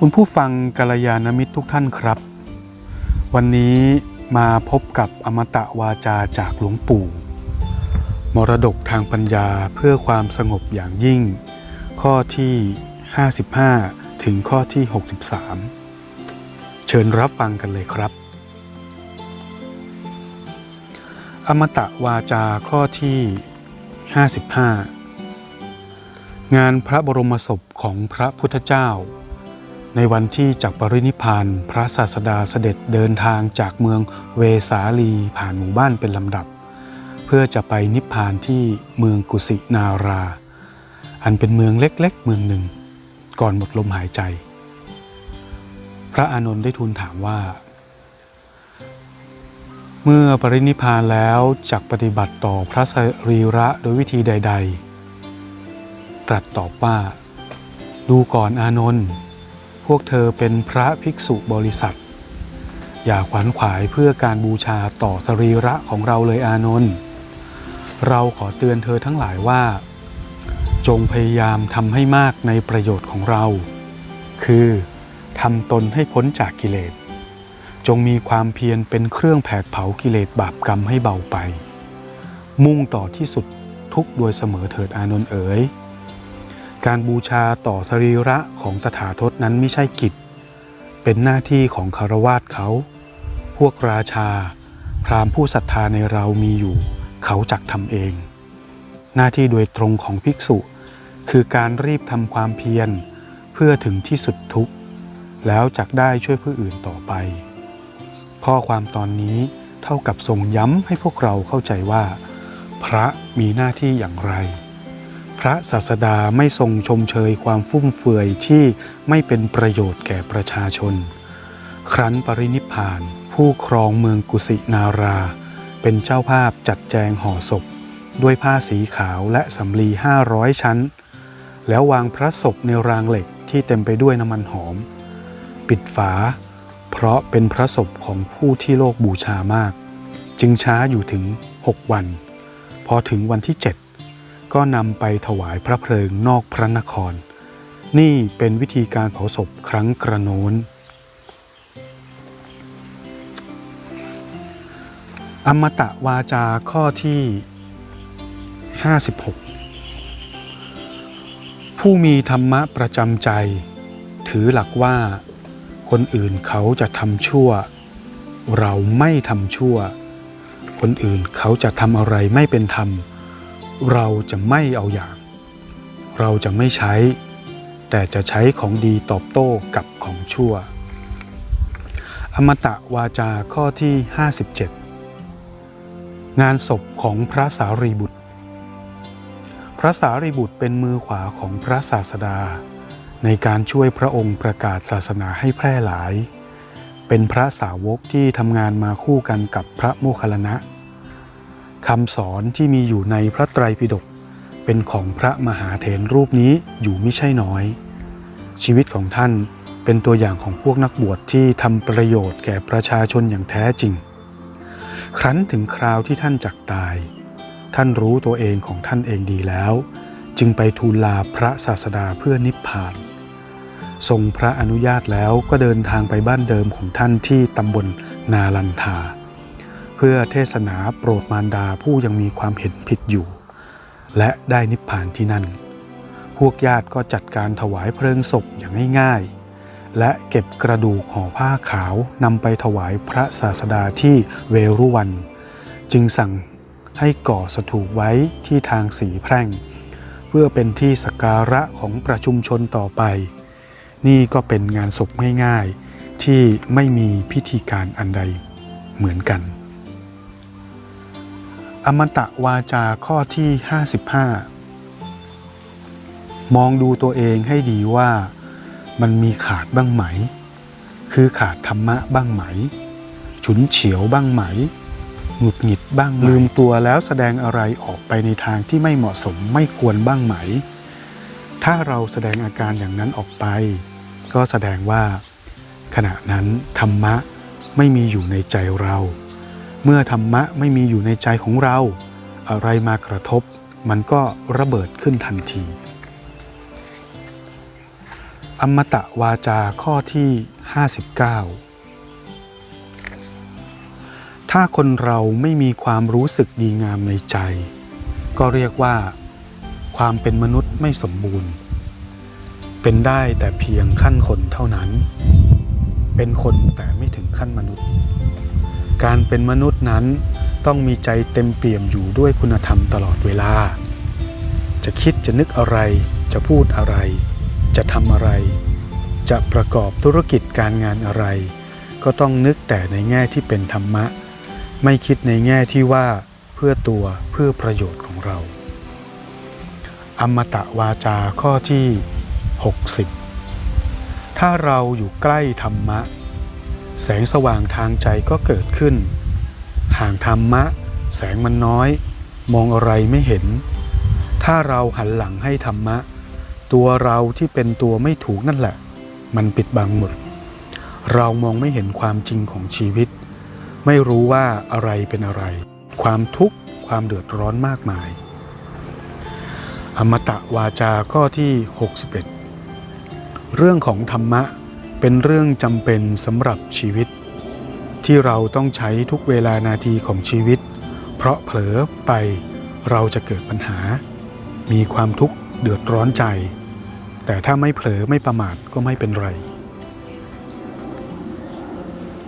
คุณผู้ฟังกัลยาณมิตรทุกท่านครับ วันนี้มาพบกับอมตะวาจาจากหลวงปู่ มรดกทางปัญญาเพื่อความสงบอย่างยิ่ง ข้อที่ 55 ถึงข้อที่ 63 เชิญรับฟังกันเลยครับ อมตะวาจาข้อที่ 55 งานพระบรมศพของพระพุทธเจ้า ในวันที่จากปรินิพานพระศาสดาเสด็จเดินทางจากเมืองเวสาลีผ่านหมู่บ้านเป็นลำดับ เพื่อจะไปนิพพานที่เมืองกุสินารา อันเป็นเมืองเล็กๆ เมืองหนึ่ง ก่อนหมดลมหายใจ พระอานนท์ได้ทูลถามว่า เมื่อปรินิพพานแล้วจักปฏิบัติต่อพระสรีระโดยวิธีใด ๆ ตรัสตอบว่า ดูก่อนอานนท์ พวกเธอเป็นพระภิกษุบริษัท อย่าขวัญขวายเพื่อการบูชาต่อสรีระของเราเลยอานนท์เราขอเตือนเธอทั้งหลายว่า จงพยายามทำให้มากในประโยชน์ของเรา คือทำตนให้พ้นจากกิเลส จงมีความเพียรเป็นเครื่องแผดเผากิเลสบาปกรรมให้เบาไป มุ่งต่อที่สุดทุกโดยเสมอเถิดอานนท์เอ๋ย การบูชาต่อสรีระของตถาคตนั้นไม่ใช่กิจ เป็นหน้าที่ของคารวาสเขา พวกราชา พราหมณ์ผู้ศรัทธาในเรามีอยู่ เขาจักทำเอง หน้าที่โดยตรงของภิกษุ คือการรีบทำความเพียร เพื่อถึงที่สุดทุกข์ แล้วจักได้ช่วยผู้อื่นต่อไป ข้อความตอนนี้เท่ากับทรงย้ำให้พวกเราเข้าใจว่า พระมีหน้าที่อย่างไร พระศาสดาไม่ทรงชมเชยความฟุ่มเฟือยที่ไม่เป็นประโยชน์แก่ประชาชน ครั้นปรินิพาน ผู้ครองเมืองกุสินารา เป็นเจ้าภาพจัดแจงห่อศพ ด้วยผ้าสีขาวและสำลีห้าร้อยชั้น แล้ววางพระศพในรางเหล็กที่เต็มไปด้วยน้ำมันหอม ปิดฝา เพราะเป็นพระศพของผู้ที่โลกบูชามาก จึงช้าอยู่ถึง 6 วัน พอถึงวันที่ 7 ก็นำไปถวายพระเพลิงนอกพระนคร นี่เป็นวิธีการเผาศพครั้งกระโน้นอมตะวาจาข้อที่ 56 ผู้มีธรรมะประจำใจ ถือหลักว่า คนอื่นเขาจะทำชั่ว เราไม่ทำชั่ว คนอื่นเขาจะทำอะไรไม่เป็นธรรมเเราจะไม่เอาอย่าง เราจะไม่ใช้ แต่จะใช้ของดีตอบโต้กับของชั่ว อมตะวาจาข้อที่ 57 งานศพของพระสารีบุตร พระสารีบุตรเป็นมือขวาของพระศาสดา ในการช่วยพระองค์ประกาศศาสนาให้แพร่หลาย เป็นพระสาวกที่ทำงานมาคู่กันกับพระโมคคัลลนะ คำสอนที่มีอยู่ในพระไตรปิฎกเป็นของพระมหาเถรรูปนี้อยู่ไม่ใช่น้อย ชีวิตของท่านเป็นตัวอย่างของพวกนักบวชที่ทำประโยชน์แก่ประชาชนอย่างแท้จริง ครั้นถึงคราวที่ท่านจักตาย ท่านรู้ตัวเองของท่านเองดีแล้ว จึงไปทูลลาพระศาสดาเพื่อนิพพาน ทรงพระอนุญาตแล้วก็เดินทางไปบ้านเดิมของท่านที่ตำบลนาลันทา เพื่อเทศนาโปรดมารดาผู้ยังมีความเห็นผิดอยู่ และได้นิพพานที่นั่น พวกญาติก็จัดการถวายเพลิงศพอย่างง่ายๆ และเก็บกระดูกห่อผ้าขาวนำไปถวายพระศาสดาที่เวรุวัน จึงสั่งให้ก่อสถูปไว้ที่ทางสีแพร่ง เพื่อเป็นที่สักการะของประชุมชนต่อไป นี่ก็เป็นงานศพง่ายๆ ที่ไม่มีพิธีการอันใดเหมือนกัน อมตะวาจาข้อที่ 55 มองดูตัวเองให้ดีว่ามันมีขาดบ้างไหม คือขาดธรรมะบ้างไหม ฉุนเฉียวบ้างไหม หงุดหงิดบ้างลืมตัวแล้วแสดงอะไรออกไปในทางที่ไม่เหมาะสมไม่ควรบ้างไหม ถ้าเราแสดงอาการอย่างนั้นออกไป ก็แสดงว่า ขณะนั้นธรรมะไม่มีอยู่ในใจเรา เมื่อธรรมะไม่มีอยู่ในใจของเรา อะไรมากระทบ มันก็ระเบิดขึ้นทันที อมตะวาจาข้อที่ 59 ถ้าคนเราไม่มีความรู้สึกดีงามในใจ ก็เรียกว่า ความเป็นมนุษย์ไม่สมบูรณ์ เป็นได้แต่เพียงขั้นคนเท่านั้น เป็นคนแต่ไม่ถึงขั้นมนุษย์ การเป็นมนุษย์นั้นต้องมีใจเต็มเปี่ยมอยู่ด้วยคุณธรรมตลอดเวลา จะคิดจะนึกอะไรจะพูดอะไร จะทำอะไร จะประกอบธุรกิจการงานอะไร ก็ต้องนึกแต่ในแง่ที่เป็นธรรมะ ไม่คิดในแง่ที่ว่าเพื่อตัวเพื่อประโยชน์ของเรา อมตะวาจาข้อที่ 60 ถ้าเราอยู่ใกล้ธรรมะ แสงสว่างทางใจก็เกิดขึ้น ห่างธรรมะ แสงมันน้อย มองอะไรไม่เห็น ถ้าเราหันหลังให้ธรรมะ ตัวเราที่เป็นตัวไม่ถูกนั่นแหละ มันปิดบังหมด เรามองไม่เห็นความจริงของชีวิต ไม่รู้ว่าอะไรเป็นอะไร ความทุกข์ความเดือดร้อนมากมาย อมตะวาจาข้อที่ 61 เรื่องของธรรมะ เป็นเรื่องจำเป็นสำหรับชีวิต ที่เราต้องใช้ทุกเวลานาทีของชีวิต เพราะเผลอไปเราจะเกิดปัญหา มีความทุกข์เดือดร้อนใจ แต่ถ้าไม่เผลอไม่ประมาทก็ไม่เป็นไร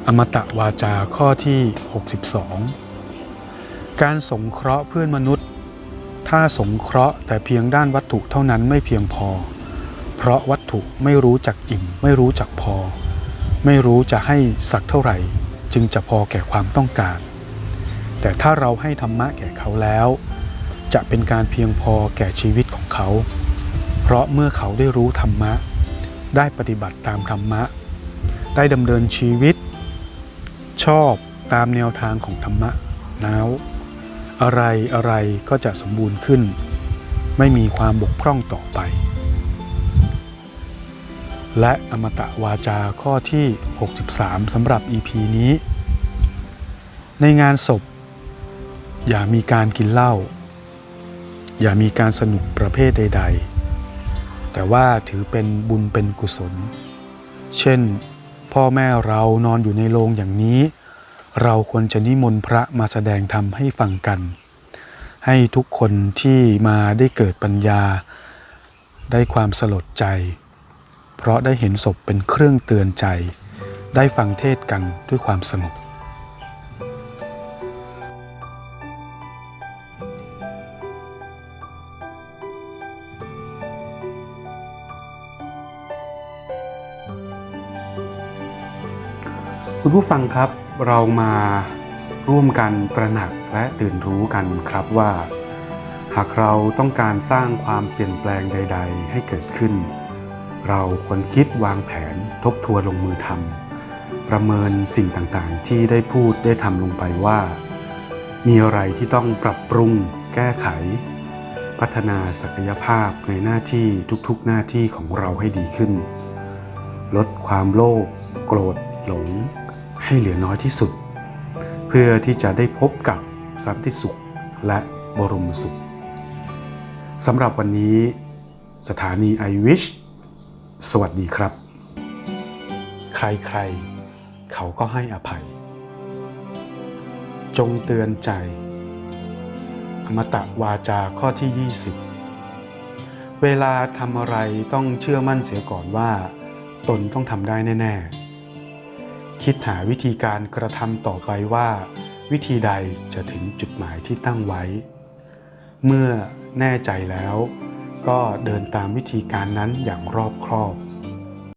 อมตะวาจาข้อที่ 62 การสงเคราะห์เพื่อนมนุษย์ ถ้าสงเคราะห์แต่เพียงด้านวัตถุเท่านั้นไม่เพียงพอ เพราะวัตถุไม่รู้จักอิ่ม ไม่รู้จักพอ ไม่รู้จะให้สักเท่าไหร่ จึงจะพอแก่ความต้องการ แต่ถ้าเราให้ธรรมะแก่เขาแล้ว จะเป็นการเพียงพอแก่ชีวิตของเขา เพราะเมื่อเขาได้รู้ธรรมะ ได้ปฏิบัติตามธรรมะ ได้ดำเนินชีวิต ชอบตามแนวทางของธรรมะแล้วอะไรอะไรก็จะสมบูรณ์ขึ้น ไม่มีความบกพร่องต่อไป และอมตะวาจาข้อที่ 63 สำหรับ EP นี้ ในงานศพ อย่ามีการกินเหล้าอย่ามีการสนุกประเภทใด ๆ แต่ว่าถือเป็นบุญเป็นกุศล เช่น พ่อแม่เรานอนอยู่ในโรงอย่างนี้ เราควรจะนิมนต์พระมาแสดงธรรมให้ฟังกัน ให้ทุกคนที่มาได้เกิดปัญญา ได้ความสลดใจ เพราะได้เห็นศพเป็นเครื่องเตือนใจ ได้ฟังเทศกันด้วยความสงบคุณผู้ฟังครับเรามาร่วมกันตระหนักและตื่นรู้กันครับว่า หากเราต้องการสร้างความเปลี่ยนแปลงใด ๆ ให้เกิดขึ้น เราควรคิดวางแผนทบทวนลงมือทำประเมินสิ่งต่างๆ ที่ได้พูดได้ทำลงไปว่า มีอะไรที่ต้องปรับปรุง แก้ไข พัฒนาศักยภาพในหน้าที่ทุกๆหน้าที่ของเราให้ดีขึ้น ลดความโลภโกรธหลง ให้เหลือน้อยที่สุด เพื่อที่จะได้พบกับสันติสุขและบรมสุขสำหรับวันนี้สถานี i wish สวัสดีครับ ใครๆ เขาก็ให้อภัย จงเตือนใจ อมตะวาจาข้อที่ 20 เวลาทำอะไรต้องเชื่อมั่นเสียก่อนว่า ตนต้องทำได้แน่ๆ คิดหาวิธีการกระทำต่อไปว่า วิธีใดจะถึงจุดหมายที่ตั้งไว้ เมื่อแน่ใจแล้ว ก็เดินตามวิธีการนั้นอย่างรอบครอบ